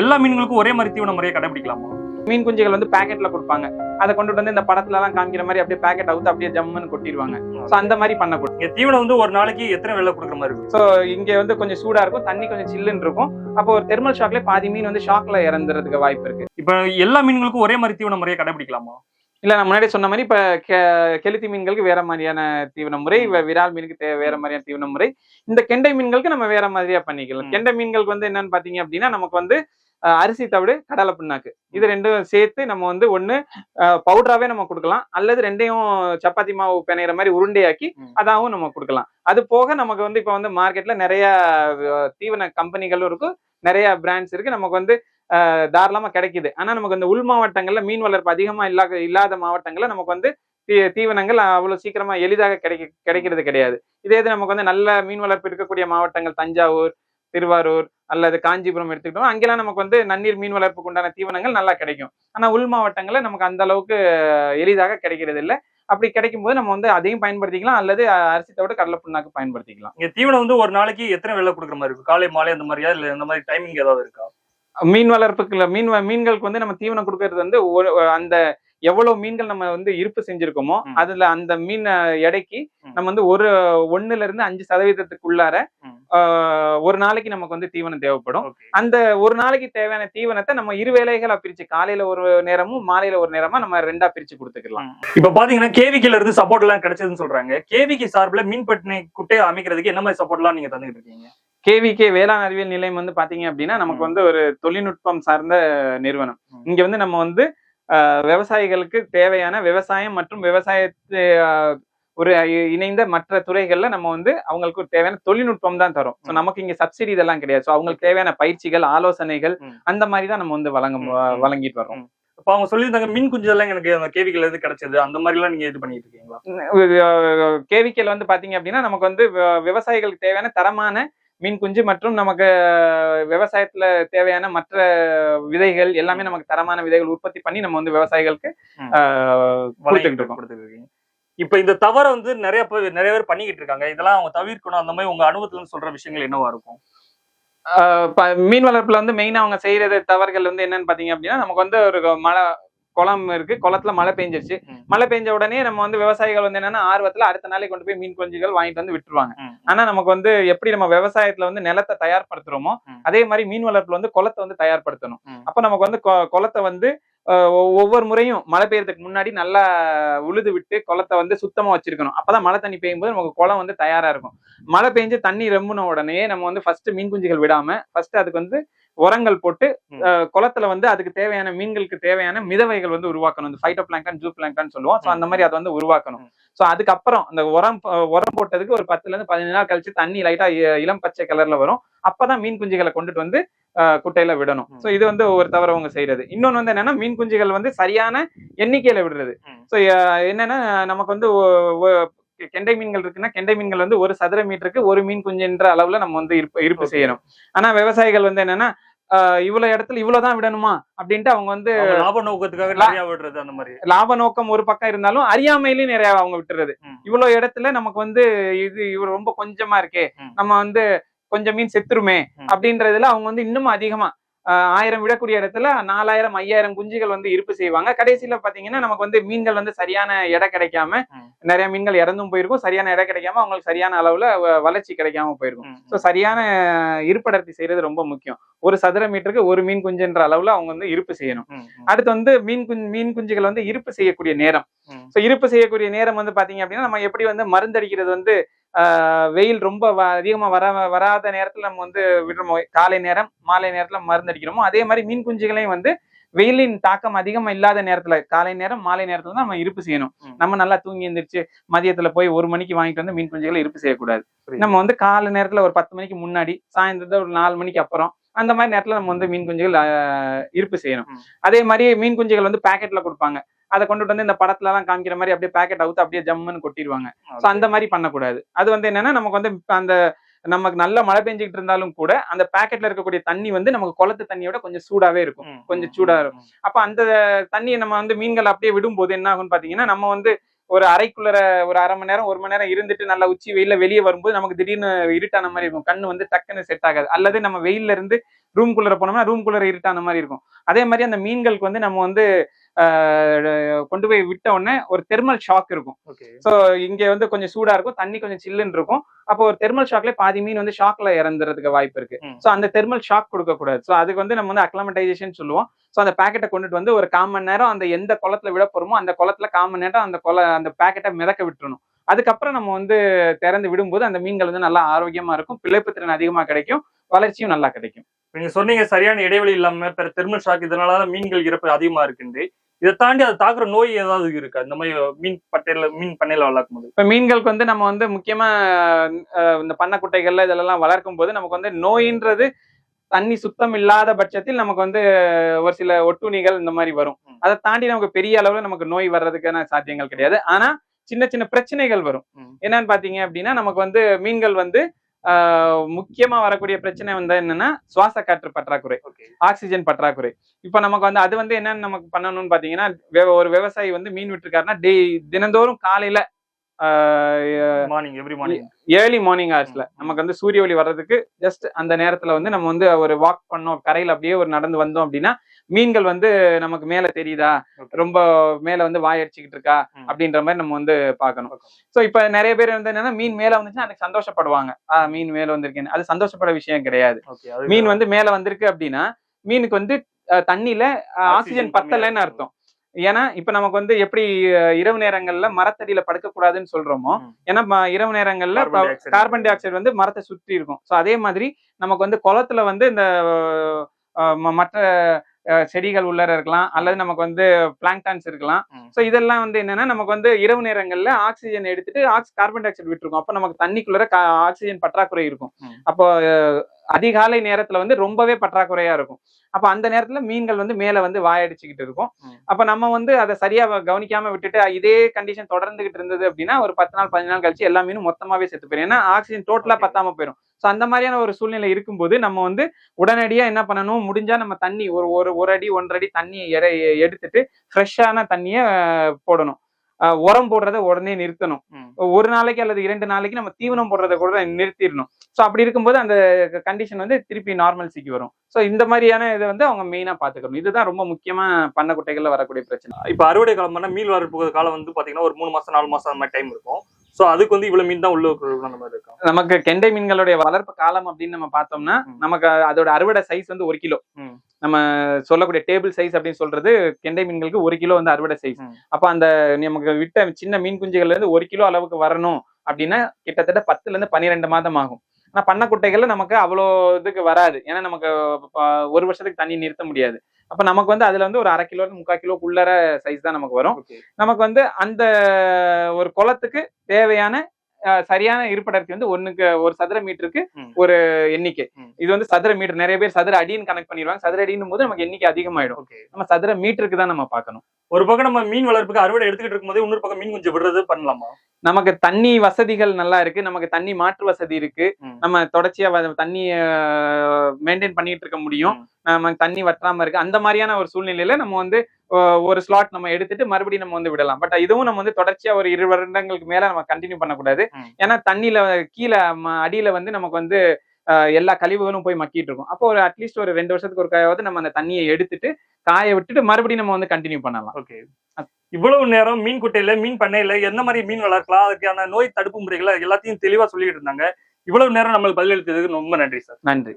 எல்லா மீன்களுக்கும் ஒரே மாதிரி தீவன முறையை கடைபிடிக்கலாமா? மீன் குஞ்சுகள் வந்து பேக்கெட்ல கொடுப்பாங்க. அதை கொண்டுட்டு வந்து இந்த படத்துல எல்லாம் காமிக்கிற மாதிரி அப்படியே பேக்கெட் அவுத்து அப்படியே ஜம்முன்னு கொட்டிடுவாங்க ஸோ அந்த மாதிரி பண்ணக்கூடாது தீவனம் வந்து ஒரு நாளைக்கு எத்தனை வேலை கொடுக்குற மாதிரி இருக்கு ஸோ இங்க வந்து கொஞ்சம் சூடா இருக்கும் தண்ணி கொஞ்சம் சில்லுன்னு இருக்கும். அப்போ ஒரு தெர்மல் ஷாக்ல பாதி மீன் வந்து ஷாக்ல இறந்துறதுக்கு வாய்ப்பு இருக்கு. இப்ப எல்லா மீன்களுக்கும் ஒரே மாதிரி தீவன முறையை கடைபிடிக்கலாமா? இல்ல நான் முன்னாடி சொன்ன மாதிரி இப்ப கெ- கெளுத்தி மீன்களுக்கு வேற மாதிரியான தீவன முறை விரால் மீனுக்கு தே- வேற மாதிரியான தீவன முறை. இந்த கெண்டை மீன்களுக்கு நம்ம வேற மாதிரியா பண்ணிக்கலாம். கெண்டை மீன்களுக்கு வந்து என்னன்னு பாத்தீங்க அப்படின்னா நமக்கு வந்து அரிசி தவிடு கடலை புண்ணாக்கு. இது ரெண்டும் சேர்த்து நம்ம வந்து ஒண்ணு பவுடராவே நம்ம கொடுக்கலாம். அல்லது ரெண்டையும் சப்பாத்தி மாவு பிணையிற மாதிரி உருண்டையாக்கி. அதாவும் நம்ம கொடுக்கலாம். அது போக நமக்கு வந்து இப்ப வந்து மார்க்கெட்ல நிறைய தீவன கம்பெனிகளும் இருக்கு. நிறைய பிராண்ட்ஸ் இருக்கு. நமக்கு வந்து தாராளமாக தாராளமா கிடைக்குது. ஆனா நமக்கு இந்த உள் மாவட்டங்கள்ல மீன் வளர்ப்பு அதிகமா இல்லாத இல்லாத மாவட்டங்களில் நமக்கு வந்து தீ- தீவனங்கள் அவ்வளவு சீக்கிரமா எளிதாக கிடைக்க கிடைக்கிறது கிடையாது. இதே இது நமக்கு வந்து நல்ல மீன் வளர்ப்பு இருக்கக்கூடிய மாவட்டங்கள் தஞ்சாவூர் திருவாரூர் அல்லது காஞ்சிபுரம் எடுத்துக்கிட்டோம் அங்கெல்லாம் நமக்கு வந்து நன்னீர் மீன் வளர்ப்புக்கு உண்டான தீவனங்கள் நல்லா கிடைக்கும். ஆனா உள் மாவட்டங்களில் நமக்கு அந்த அளவுக்கு எளிதாக கிடைக்கிறது இல்லை. அப்படி கிடைக்கும் போது நம்ம வந்து அதையும் பயன்படுத்திக்கலாம் அல்லது அரிசி தவிர கடலை புண்ணாக்கு பயன்படுத்திக்கலாம். இங்கே தீவனம் வந்து ஒரு நாளைக்கு எத்தனை வேலை கொடுக்குற மாதிரி இருக்கும் காலை மாலை அந்த மாதிரியா? இல்லை இந்த மாதிரி டைமிங் ஏதாவது இருக்கா? மீன் வளர்ப்புக்குள்ள மீன் மீன்களுக்கு வந்து நம்ம தீவனம் கொடுக்கறது வந்து அந்த எவ்வளவு மீன்கள் நம்ம வந்து இருப்பு செஞ்சிருக்கோமோ. அதுல அந்த மீன் எடைக்கு. நம்ம வந்து ஒரு ஒண்ணுல இருந்து அஞ்சு சதவீதத்துக்குள்ளார ஒரு நாளைக்கு நமக்கு வந்து தீவனம் தேவைப்படும். அந்த ஒரு நாளைக்கு தேவையான தீவனத்தை நம்ம இரு வேளைகளா பிரிச்சு காலையில ஒரு நேரமும் மாலையில ஒரு நேரமா நம்ம ரெண்டா பிரிச்சு கொடுத்துக்கலாம். இப்ப பாத்தீங்கன்னா கேவிக்கில இருந்து சப்போர்ட் எல்லாம் கிடைச்சதுன்னு சொல்றாங்க. கேவிக்கு சார்பில் மீன் பட்டினை குட்டையை அமைக்கிறதுக்கு என்ன மாதிரி சப்போர்ட் எல்லாம் நீங்க தந்துட்டு இருக்கீங்க? கேவிகே வேளாண் அறிவியல் நிலையம் வந்து பாத்தீங்க அப்படின்னா நமக்கு. வந்து ஒரு தொழில்நுட்பம் சார்ந்த நிறுவனம். இங்க வந்து நம்ம வந்து விவசாயிகளுக்கு தேவையான விவசாயம் மற்றும் விவசாயத்து ஒரு இணைந்த மற்ற துறைகள்ல நம்ம வந்து அவங்களுக்கு தேவையான தொழில்நுட்பம் தான் தரும் ஸோ. நமக்கு இங்க சப்சிடி இதெல்லாம் கிடையாது ஸோ அவங்களுக்கு தேவையான பயிற்சிகள் ஆலோசனைகள். அந்த மாதிரி தான் நம்ம வந்து வழங்க. வழங்கிட்டு வரோம் இப்ப அவங்க சொல்லியிருந்தாங்க மீன் குஞ்சு எல்லாம் எனக்கு அந்த கேவிக்கில இருந்து கிடைச்சது அந்த மாதிரி எல்லாம் நீங்க இது பண்ணிட்டு இருக்கீங்களா கேவிக்கேல வந்து பாத்தீங்க அப்படின்னா நமக்கு வந்து விவசாயிகளுக்கு தேவையான தரமான மீன் குஞ்சு மற்றும் நமக்கு விவசாயத்துல தேவையான மற்ற விதைகள் எல்லாமே நமக்கு தரமான விதைகள் உற்பத்தி பண்ணி நம்ம வந்து விவசாயிகளுக்கு கொடுத்துட்டு இருக்கோம். இப்ப இந்த தவறை வந்து நிறைய பேர் நிறைய பேர் பண்ணிக்கிட்டு இருக்காங்க. இதெல்லாம் அவங்க தவிர்க்கணும். அந்த மாதிரி உங்க அனுபவத்துல சொல்ற விஷயங்கள் என்னவா இருக்கும்? மீன் வளர்ப்புல வந்து மெயினா அவங்க செய்யறது தவறுகள் வந்து என்னன்னு பாத்தீங்க அப்படின்னா நமக்கு வந்து ஒரு மழை குளம் இருக்கு குளத்துல மழை பெஞ்சிருச்சு. மழை பெஞ்ச உடனே நம்ம வந்து விவசாயிகள் வந்து என்னன்னா ஆர்வத்துல அடுத்த நாளைக்கு கொண்டு போய் மீன் குஞ்சுகள் வாங்கிட்டு வந்து விட்டுருவாங்க. ஆனா நமக்கு வந்து எப்படி நம்ம விவசாயத்துல வந்து நிலத்தை தயார்படுத்துறோமோ. அதே மாதிரி மீன் வளர்ப்புல வந்து குளத்தை வந்து தயார்படுத்தணும். அப்ப நமக்கு வந்து குளத்தை வந்து ஒவ்வொரு முறையும் மழை பெய்யறதுக்கு முன்னாடி நல்லா உழுது விட்டு குளத்தை வந்து சுத்தமா வச்சிருக்கணும் அப்பதான் மழை தண்ணி பெய்யும் போது நமக்கு குளம் வந்து தயாரா இருக்கும் மழை பெஞ்சு தண்ணி ரெம்புன உடனே நம்ம வந்து ஃபர்ஸ்ட் மீன் குஞ்சுகள் விடாம ஃபர்ஸ்ட் அதுக்கு வந்து உரங்கள் போட்டு குளத்துல வந்து அதுக்கு தேவையான மீன்களுக்கு தேவையான மிதவைகள் வந்து உருவாக்கணும். இந்த ஃபைட்டோ பிளாங்கான் ஜூ பிளாங்கான் சொல்லுவோம் ஸோ அந்த மாதிரி அதை வந்து உருவாக்கணும். ஸோ அதுக்கப்புறம் அந்த உரம் உரம் போட்டதுக்கு ஒரு பத்துல இருந்து பதினஞ்சு நாள் கழிச்சு தண்ணி லைட்டா இளம் பச்சை கலர்ல வரும். அப்பதான் மீன் குஞ்சுகளை கொண்டுட்டு வந்து குட்டையில விடணும். ஸோ இது வந்து ஒரு தவிர அவங்க செய்யறது இன்னொன்னு வந்து என்னன்னா மீன் குஞ்சுகள் வந்து சரியான எண்ணிக்கையில விடுறது. ஸோ என்னன்னா நமக்கு வந்து கெண்டை மீன்கள் இருக்குன்னா கெண்டை மீன்கள் வந்து ஒரு சதுர மீட்டருக்கு ஒரு மீன் குஞ்சுன்ற அளவுல நம்ம வந்து இருப்பு. செய்யணும் ஆனா விவசாயிகள் வந்து என்னன்னா இவ்வளவு இடத்துல இவ்வளவுதான் விடணுமா அப்படின்ட்டு அவங்க வந்து லாப நோக்கத்துக்காக நிறைய விடுறது அந்த மாதிரி லாப நோக்கம் ஒரு பக்கம் இருந்தாலும் அறியாமையிலயும் நிறைய அவங்க விட்டுறது. இவ்வளவு இடத்துல நமக்கு வந்து இது இவர் ரொம்ப கொஞ்சமா இருக்கே. நம்ம வந்து கொஞ்சம் மீன் செத்துருமே. அப்படின்றதுல அவங்க வந்து இன்னும் அதிகமா ஆயிரம் விடக்கூடிய இடத்துல நாலாயிரம் ஐயாயிரம் குஞ்சுகள் வந்து இருப்பு செய்வாங்க கடைசியில பாத்தீங்கன்னா நமக்கு வந்து மீன்கள் வந்து சரியான எடை கிடைக்காம. நிறைய மீன்கள் இறந்தும் போயிருக்கும் சரியான எடை கிடைக்காம அவங்களுக்கு சரியான அளவுல வளர்ச்சி கிடைக்காம போயிருக்கும். ஸோ சரியான இருப்படர்த்தி செய்யறது ரொம்ப முக்கியம் ஒரு சதுர மீட்டருக்கு ஒரு மீன் குஞ்சுன்ற அளவுல அவங்க வந்து இருப்பு செய்யணும். அடுத்து வந்து மீன் குஞ்சு மீன் குஞ்சுகள் வந்து இருப்பு செய்யக்கூடிய நேரம். ஸோ இருப்பு செய்யக்கூடிய நேரம் வந்து பாத்தீங்க அப்படின்னா நம்ம எப்படி வந்து மருந்தடிக்கிறது வந்து வெயில் ரொம்ப வ- அதிகமா வர வராத நேரத்துல நம்ம வந்து விடுறோமோ காலை நேரம் மாலை நேரத்துல மருந்தடிக்கிறோமோ அதே மாதிரி மீன் குஞ்சுகளையும் வந்து வெயிலின் தாக்கம் அதிகமா இல்லாத நேரத்துல காலை நேரம் மாலை நேரத்துல தான் நம்ம இருப்பு செய்யணும். நம்ம நல்லா தூங்கி எந்திரிச்சு மதியத்துல போய் ஒரு மணிக்கு வாங்கிட்டு வந்து மீன் குஞ்சுகளை இருப்பு செய்யக்கூடாது. நம்ம வந்து காலை நேரத்துல ஒரு பத்து மணிக்கு முன்னாடி சாயந்தரத்துல ஒரு நாலு மணிக்கு அப்புறம் அந்த மாதிரி நேரத்துல நம்ம வந்து மீன் குஞ்சுகள் இருப்பு செய்யணும். அதே மாதிரி மீன் குஞ்சுகள் வந்து பேக்கெட்ல கொடுப்பாங்க அதை கொண்டுட்டு வந்து இந்த படத்துல எல்லாம் காமிக்கிற மாதிரி அப்படியே பேக்கெட் அவுத்து அப்படியே ஜம்முன்னு கொட்டிடுவாங்க ஸோ அந்த மாதிரி பண்ணக்கூடாது அது வந்து என்னன்னா நமக்கு வந்து அந்த நமக்கு நல்ல மழை பெஞ்சுக்கிட்டு இருந்தாலும் கூட அந்த பேக்கெட்ல இருக்கக்கூடிய தண்ணி வந்து நமக்கு குளத்து தண்ணியோட கொஞ்சம் சூடாவே இருக்கும். கொஞ்சம். சூடா ம். அப்ப அந்த தண்ணியை நம்ம வந்து மீன்கள் அப்படியே விடும்போது என்ன ஆகும்னு பாத்தீங்கன்னா நம்ம வந்து ஒரு அறைக்குள்ளர ஒரு அரை மணி நேரம் ஒரு மணி நேரம் இருந்துட்டு நல்லா உச்சி வெயில வெளியே வரும்போது நமக்கு திடீர்னு இருட்டான மாதிரி இருக்கும் கண்ணு வந்து டக்குன்னு செட் ஆகாது அல்லது நம்ம வெயில்ல இருந்து ரூம் குள்ளர போனோம்னா ரூம் குள்ளர இருட்டான மாதிரி இருக்கும் அதே மாதிரி அந்த மீன்களுக்கு வந்து நம்ம வந்து கொண்டு போய் விட்ட உடனே ஒரு தெர்மல் ஷாக் இருக்கும். ஸோ இங்க வந்து கொஞ்சம் சூடா இருக்கும் தண்ணி கொஞ்சம் சில்லுன்னு இருக்கும். அப்போ ஒரு தெர்மல் ஷாக்ல பாதி மீன் வந்து ஷாக்ல இறந்துறதுக்கு வாய்ப்பு இருக்கு. ஸோ அந்த தெர்மல் ஷாக் கொடுக்க கூடாது ஸோ அதுக்கு வந்து நம்ம வந்து அக்ளமடைசேஷன் சொல்லுவோம். ஸோ அந்த பேக்கெட்டை கொண்டுட்டு வந்து ஒரு கால் மணி நேரம் அந்த எந்த குளத்துல விட போறோமோ அந்த குளத்துல கால் மணி நேரம் அந்த குள அந்த பேக்கெட்டை மிதக்க விட்டுறணும். அதுக்கப்புறம் நம்ம வந்து திறந்து விடும்போது அந்த மீன்கள் வந்து நல்லா ஆரோக்கியமா இருக்கும். பிழைப்பு திறன் அதிகமா கிடைக்கும். வளர்ச்சியும் நல்லா கிடைக்கும். நீங்க சொன்னீங்க சரியான இடைவெளி இல்லாம பிற தெர்மல் ஷாக் இதனால மீன்கள் இறப்பு அதிகமா இருக்குண்டு இதை தாண்டி அதை தாக்குற நோய் ஏதாவது இருக்கா? இந்த மாதிரி மீன் பட்டையில மீன் பண்ணையில வளர்க்கும் போது. இப்ப மீன்களுக்கு வந்து நம்ம வந்து முக்கியமா இந்த பண்ணக்குட்டைகள்ல இதெல்லாம் வளர்க்கும் போது நமக்கு வந்து நோயின்றது தண்ணி சுத்தம் இல்லாத பட்சத்தில் நமக்கு வந்து ஒரு சில ஒட்டுண்ணிகள் இந்த மாதிரி வரும். அதை தாண்டி நமக்கு பெரிய அளவுல நமக்கு நோய் வர்றதுக்கான சாத்தியங்கள் கிடையாது. ஆனா சின்ன சின்ன பிரச்சனைகள் வரும். என்னன்னு பாத்தீங்க அப்படின்னா நமக்கு வந்து மீன்கள் வந்து முக்கியமா வரக்கூடிய பிரச்சனை வந்து என்னன்னா சுவாச காற்று பற்றாக்குறை. ஆக்சிஜன் பற்றாக்குறை. இப்ப நமக்கு வந்து அது வந்து என்னன்னு நமக்கு பண்ணணும்னு பாத்தீங்கன்னா ஒரு விவசாயி வந்து மீன் விட்டுருக்காருன்னா டே தினந்தோறும் காலையில morning every morning early morning ஹவர்ஸ்ல நமக்கு வந்து சூரிய ஒளி வர்றதுக்கு ஜஸ்ட் அந்த நேரத்துல வந்து நம்ம வந்து ஒரு வாக் பண்ணோம். கரையில அப்படியே ஒரு நடந்து வந்தோம் அப்படின்னா மீன்கள் வந்து நமக்கு மேல தெரியுதா. ரொம்ப மேல வந்து வாய் அடிச்சுக்கிட்டு இருக்கா? ம். அப்படின்ற மாதிரி நம்ம வந்து பார்க்கணும். சோ இப்ப நிறைய பேர் வந்து என்னன்னா மீன் மேல வந்துச்சுன்னா அதுக்கு சந்தோஷப்படுவாங்க. ஆஹ் மீன் மேல வந்திருக்கேன்னு. அது சந்தோஷப்பட விஷயம் கிடையாது. மீன் வந்து மேல வந்திருக்கு அப்படின்னா மீனுக்கு வந்து தண்ணியில ஆக்சிஜன் பத்தலைன்னு. அர்த்தம். ஏன்னா இப்ப நமக்கு வந்து எப்படி இரவு நேரங்கள்ல மரத்தடியில படுக்க கூடாதுன்னு சொல்றோமோ. ஏன்னா இரவு நேரங்கள்ல. கார்பன் டை ஆக்சைடு வந்து மரத்தை சுற்றி இருக்கும் ஸோ அதே மாதிரி நமக்கு வந்து குளத்துல வந்து இந்த மற்ற செடிகள் உள்ளர இருக்கலாம் அல்லது நமக்கு வந்து பிளாங்டான்ஸ் இருக்கலாம். ஸோ இதெல்லாம் வந்து என்னன்னா நமக்கு வந்து இரவு நேரங்கள்ல ஆக்சிஜன் எடுத்துட்டு ஆக்ஸ் கார்பன் டை ஆக்சைடு விட்டுருக்கும் அப்போ நமக்கு தண்ணிக்குள்ளர ஆக்சிஜன் பற்றாக்குறை இருக்கும். அப்போ அதிகாலை நேரத்துல வந்து ரொம்பவே பற்றாக்குறையா இருக்கும். அப்ப அந்த நேரத்துல மீன்கள் வந்து மேல வந்து வாயடிச்சுக்கிட்டு இருக்கும். அப்ப நம்ம வந்து அதை சரியா கவனிக்காம விட்டுட்டு இதே கண்டிஷன் தொடர்ந்துகிட்டு இருந்தது அப்படின்னா ஒரு பத்து நாள் பதினஞ்சு நாள் கழிச்சு எல்லா மீனும் மொத்தமாவே செத்து போயிடும் ஏன்னா ஆக்சிஜன் டோட்டலா. பத்தாம போயிடும் ஸோ அந்த மாதிரியான ஒரு சூழ்நிலை இருக்கும்போது நம்ம வந்து உடனடியா என்ன பண்ணணும்? முடிஞ்சா நம்ம தண்ணி ஒரு ஒரு ஒரு அடி ஒன்றரை அடி தண்ணியை எடை எடுத்துட்டு ஃப்ரெஷ்ஷான தண்ணியை போடணும். உரம் போடுறத உடனே நிறுத்தணும். ஒரு நாளைக்கு அல்லது இரண்டு நாளைக்கு நம்ம தீவனம் போடுறத கூட நிறுத்திடணும். ஸோ அப்படி இருக்கும்போது அந்த கண்டிஷன் வந்து திருப்பி நார்மல்சிக்கு வரும். ஸோ இந்த மாதிரியான இதை வந்து அவங்க மெயினா பாத்துக்கணும் இதுதான் ரொம்ப முக்கியமா பண்ண குட்டைகள்ல வரக்கூடிய பிரச்சனை. இப்ப அறுவடை காலம் பண்ணா மீன் வளர்ப்பு காலம் வந்து பாத்தீங்கன்னா ஒரு மூணு மாசம் நாலு மாசம் அந்த மாதிரி டைம் இருக்கும். சோ அதுக்கு வந்து இவ்வளவு மீன் தான் உள்ள அந்த மாதிரி இருக்கும் நமக்கு கெண்டை மீன்களுடைய வளர்ப்பு காலம் அப்படின்னு நம்ம பார்த்தோம்னா. நமக்கு அதோட அறுவடை சைஸ் வந்து ஒரு கிலோ. நம்ம சொல்லக்கூடிய டேபிள் சைஸ் அப்படின்னு சொல்றது கெண்டை மீன்களுக்கு ஒரு கிலோ வந்து அறுவடை சைஸ். அப்ப அந்த நமக்கு விட்ட சின்ன மீன் குஞ்சுகள்ல இருந்து ஒரு கிலோ அளவுக்கு வரணும் அப்படின்னா கிட்டத்தட்ட பத்துல இருந்து பன்னிரெண்டு மாதம் ஆகும். ஆனா பண்ணக்குட்டைகள்ல நமக்கு அவ்வளோ இதுக்கு வராது. ஏன்னா நமக்கு ஒரு வருஷத்துக்கு தண்ணி நிறுத்த முடியாது. அப்ப நமக்கு வந்து அதுல வந்து ஒரு அரை கிலோ முக்கால் கிலோக்குள்ளர சைஸ் தான் நமக்கு வரும். நமக்கு வந்து அந்த ஒரு குளத்துக்கு தேவையான சரியான இருப்படர்த்தி வந்து ஒண்ணுக்கு ஒரு சதுர மீட்டருக்கு. ஒரு எண்ணிக்கை. இது வந்து சதுர மீட்டர். நிறைய பேர் சதுர அடின்னு கனெக்ட் பண்ணிடுவாங்க. சதுர அடின்னும் போது நமக்கு எண்ணிக்கை அதிகமாயிடும். நம்ம சதுர மீட்டருக்கு தான் நம்ம பார்க்கணும். ஒரு பக்கம் நம்ம மீன் வளர்ப்புக்கு அறுவடை எடுத்துக்கிட்டு இருக்கும்போது இன்னொரு பக்கம் மீன் கொஞ்சம் விடுறது பண்ணலாமா? நமக்கு தண்ணி வசதிகள் நல்லா இருக்கு. நமக்கு தண்ணி மாற்று வசதி இருக்கு. நம்ம தொடர்ச்சியா தண்ணிய மெயின்டைன் பண்ணிட்டு இருக்க முடியும். நமக்கு தண்ணி வற்றாம இருக்கு. அந்த மாதிரியான ஒரு சூழ்நிலையில நம்ம வந்து ஒரு ஸ்லாட் நம்ம எடுத்துட்டு மறுபடியும் நம்ம வந்து விடலாம். பட் இதுவும் நம்ம வந்து தொடர்ச்சியா ஒரு இரு வருடங்களுக்கு மேல நம்ம கண்டினியூ பண்ணக்கூடாது. ஏன்னா தண்ணியில கீழே அடியில வந்து நமக்கு வந்து எல்லா கழிவுகளும் போய் மக்கிட்டு இருக்கும். அப்போ ஒரு அட்லீஸ்ட் ஒரு ரெண்டு வருஷத்துக்கு ஒரு காயாவது நம்ம அந்த தண்ணியை எடுத்துட்டு காய விட்டுட்டு மறுபடியும் நம்ம வந்து கண்டினியூ பண்ணலாம். ஓகே இவ்வளவு நேரம் மீன் குட்டையில மீன் பண்ணையில எந்த மாதிரி மீன் வளர்க்கலாம் அதுக்கான நோய் தடுப்பு முறைகளை எல்லாத்தையும் தெளிவா சொல்லிட்டு இருந்தாங்க. இவ்வளவு நேரம் நம்மளுக்கு பதிலளித்ததுக்கு ரொம்ப நன்றி சார். நன்றி.